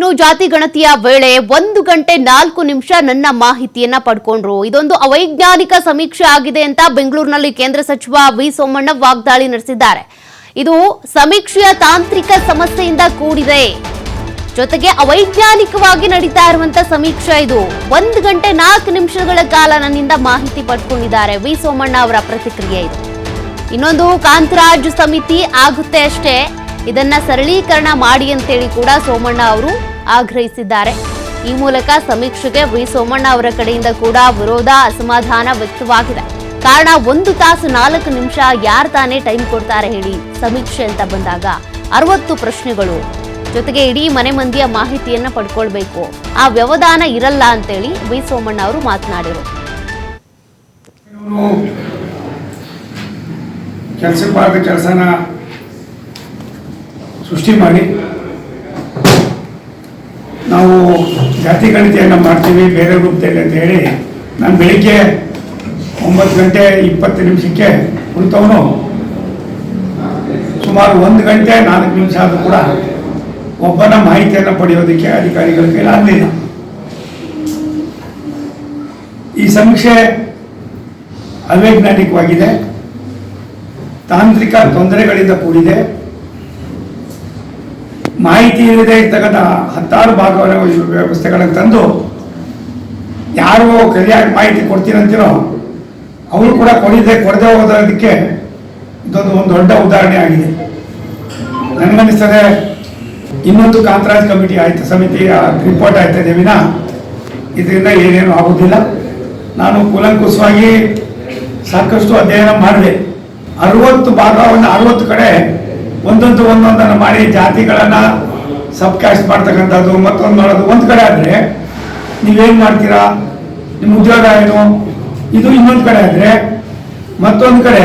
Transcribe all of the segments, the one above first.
ಇನ್ನು ಜಾತಿ ಗಣತಿಯ ವೇಳೆ ಒಂದು ಗಂಟೆ ನಾಲ್ಕು ನಿಮಿಷ ನನ್ನ ಮಾಹಿತಿಯನ್ನ ಪಡ್ಕೊಂಡ್ರು. ಇದೊಂದು ಅವೈಜ್ಞಾನಿಕ ಸಮೀಕ್ಷೆ ಆಗಿದೆ ಅಂತ ಬೆಂಗಳೂರಿನಲ್ಲಿ ಕೇಂದ್ರ ಸಚಿವ ವಿ ಸೋಮಣ್ಣ ವಾಗ್ದಾಳಿ ನಡೆಸಿದ್ದಾರೆ. ಇದು ಸಮೀಕ್ಷೆಯ ತಾಂತ್ರಿಕ ಸಮಸ್ಯೆಯಿಂದ ಕೂಡಿದೆ. ಜೊತೆಗೆ ಅವೈಜ್ಞಾನಿಕವಾಗಿ ನಡೀತಾ ಇರುವಂತ ಸಮೀಕ್ಷೆ ಇದು. ಒಂದು ಗಂಟೆ ನಾಲ್ಕು ನಿಮಿಷಗಳ ಕಾಲ ನನ್ನಿಂದ ಮಾಹಿತಿ ಪಡ್ಕೊಂಡಿದ್ದಾರೆ ವಿ ಸೋಮಣ್ಣ ಅವರ ಪ್ರತಿಕ್ರಿಯೆ ಇದು. ಇನ್ನೊಂದು ಕಾಂತರಾಜ್ ಸಮಿತಿ ಆಗುತ್ತೆ ಅಷ್ಟೇ. ಇದನ್ನ ಸರಳೀಕರಣ ಮಾಡಿ ಅಂತೇಳಿ ಕೂಡ ಸೋಮಣ್ಣ ಅವರು ಆಗ್ರಹಿಸಿದ್ದಾರೆ. ಈ ಮೂಲಕ ಸಮೀಕ್ಷೆಗೆ ವಿ. ಸೋಮಣ್ಣ ಅವರ ಕಡೆಯಿಂದ ಕೂಡ ವಿರೋಧ, ಅಸಮಾಧಾನ ವ್ಯಕ್ತವಾಗಿದೆ. ಕಾರಣ ಒಂದು ತಾಸು ನಾಲ್ಕು ನಿಮಿಷ ಯಾರು ತಾನೇ ಟೈಮ್ ಕೊಡ್ತಾರೆ ಹೇಳಿ ಸಮೀಕ್ಷೆ ಅಂತ ಬಂದಾಗ ಅರವತ್ತು ಪ್ರಶ್ನೆಗಳು. ಜೊತೆಗೆ ಇಡೀ ಮನೆ ಮಂದಿಯ ಮಾಹಿತಿಯನ್ನ ಪಡ್ಕೊಳ್ಬೇಕು. ಆ ವ್ಯವಧಾನ ಇರಲ್ಲ ಅಂತೇಳಿ ವಿ. ಸೋಮಣ್ಣ ಅವರು ಮಾತನಾಡಿದರು ಕೆಲಸಕ್ಕೆ ಬಾರದ ಕೆಲಸನ ಸೃಷ್ಟಿ ಮಾಡಿ. ನಾವು ಜಾತಿ ಗಣತಿಯನ್ನು ಮಾಡ್ತೀವಿ ಬೇರೆ ರೂಪದಲ್ಲಿ ಅಂತ ಹೇಳಿ ನಾನು ಬೆಳಿಗ್ಗೆ ಒಂಬತ್ತು ಗಂಟೆ ಇಪ್ಪತ್ತು ನಿಮಿಷಕ್ಕೆ ಕುಳಿತವನು, ಸುಮಾರು ಒಂದು ಗಂಟೆ ನಾಲ್ಕು ನಿಮಿಷ ಆದರೂ ಕೂಡ ಒಬ್ಬನ ಮಾಹಿತಿಯನ್ನು ಪಡೆಯೋದಕ್ಕೆ ಅಧಿಕಾರಿಗಳ ಕೈಲಾಗಲಿಲ್ಲ. ಈ ಸಮೀಕ್ಷೆ ಅವೈಜ್ಞಾನಿಕವಾಗಿದೆ. ತಾಂತ್ರಿಕ ತೊಂದರೆಗಳಿಂದ ಕೂಡಿದೆ. ಮಾಹಿತಿ ಇಲ್ಲದೆ ಇರ್ತಕ್ಕಂಥ ಹತ್ತಾರು ಭಾಗವನ್ನು ವ್ಯವಸ್ಥೆಗಳನ್ನು ತಂದು ಯಾರು ಕರಿಯಾಗಿ ಮಾಹಿತಿ ಕೊಡ್ತೀರಂತೀರೋ ಅವರು ಕೂಡ ಕೊಡಿದೆ ಕೊಡದೆ ಹೋಗೋದಕ್ಕೆ ಇದೊಂದು ಒಂದು ದೊಡ್ಡ ಉದಾಹರಣೆ ಆಗಿದೆ. ನನಗನ್ನಿಸ್ತದೆ ಇನ್ನೊಂದು ಕಾಂತರಾಜ್ ಕಮಿಟಿ ಆಯ್ತು ಸಮಿತಿ ರಿಪೋರ್ಟ್ ಆಯ್ತದೆ ವಿನ ಇದರಿಂದ ಏನೇನು ಆಗೋದಿಲ್ಲ. ನಾನು ಕುಲಂಕುಸವಾಗಿ ಸಾಕಷ್ಟು ಅಧ್ಯಯನ ಮಾಡಿದೆ. ಅರವತ್ತು ಭಾಗವನ್ನು ಅರವತ್ತು ಕಡೆ ಒಂದೊಂದು ಒಂದೊಂದನ್ನು ಮಾಡಿ ಜಾತಿಗಳನ್ನು ಸಬ್ಕಾಸ್ಟ್ ಮಾಡ್ತಕ್ಕಂಥದ್ದು, ಮತ್ತೊಂದು ಮಾಡೋದು, ಒಂದು ಕಡೆ ಆದರೆ ನೀವೇನು ಮಾಡ್ತೀರಾ? ನಿಮ್ಮ ಉದ್ಯೋಗ ಏನು? ಇದು ಇನ್ನೊಂದು ಕಡೆ ಆದರೆ ಮತ್ತೊಂದು ಕಡೆ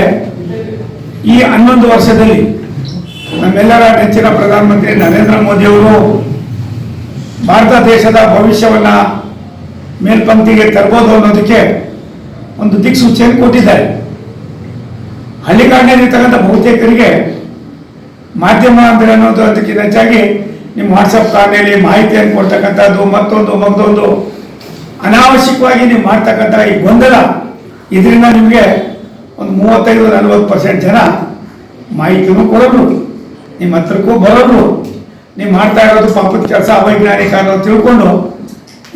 ಈ ಹನ್ನೊಂದು ವರ್ಷದಲ್ಲಿ ನಮ್ಮೆಲ್ಲರ ನೆಚ್ಚಿನ ಪ್ರಧಾನಮಂತ್ರಿ ನರೇಂದ್ರ ಮೋದಿಯವರು ಭಾರತ ದೇಶದ ಭವಿಷ್ಯವನ್ನ ಮೇಲ್ಪಂಕ್ತಿಗೆ ತರ್ಬೋದು ಅನ್ನೋದಕ್ಕೆ ಒಂದು ದಿಕ್ಸೂಚಿಯನ್ನು ಕೊಟ್ಟಿದ್ದಾರೆ. ಹಳ್ಳಿಗಾಡಿನಲ್ಲಿರ್ತಕ್ಕಂಥ ಬಹುತೇಕರಿಗೆ ಮಾಧ್ಯಮ ಅಂದ್ರೆ ಅನ್ನೋದು ಅದಕ್ಕಿಂತ ಹೆಚ್ಚಾಗಿ ನಿಮ್ಮ ವಾಟ್ಸಪ್ ಕಾಲ್ನಲ್ಲಿ ಮಾಹಿತಿಯನ್ನು ಕೊಡ್ತಕ್ಕಂಥದ್ದು ಮತ್ತೊಂದು ಮತ್ತೊಂದು. ಅನಾವಶ್ಯಕವಾಗಿ ನೀವು ಮಾಡ್ತಕ್ಕಂಥ ಈ ಗೊಂದಲ, ಇದರಿಂದ ನಿಮಗೆ ಒಂದು ಮೂವತ್ತೈದು, ನಲವತ್ತು ಪರ್ಸೆಂಟ್ ಜನ ಮಾಹಿತಿನೂ ಕೊಡೋದು, ನಿಮ್ಮ ಹತ್ರಕ್ಕೂ ಬರೋದು, ನೀವು ಮಾಡ್ತಾ ಇರೋದು ಪಾಪದ ಕೆಲಸ, ಅವೈಜ್ಞಾನಿಕ ಅನ್ನೋದು ತಿಳ್ಕೊಂಡು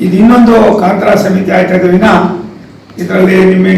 ಇದು ಇನ್ನೊಂದು ಕಾಂತರ ಸಮಿತಿ ಆಯ್ತಾ ವಿನ ಇದರಲ್ಲಿ ನಿಮಗೆ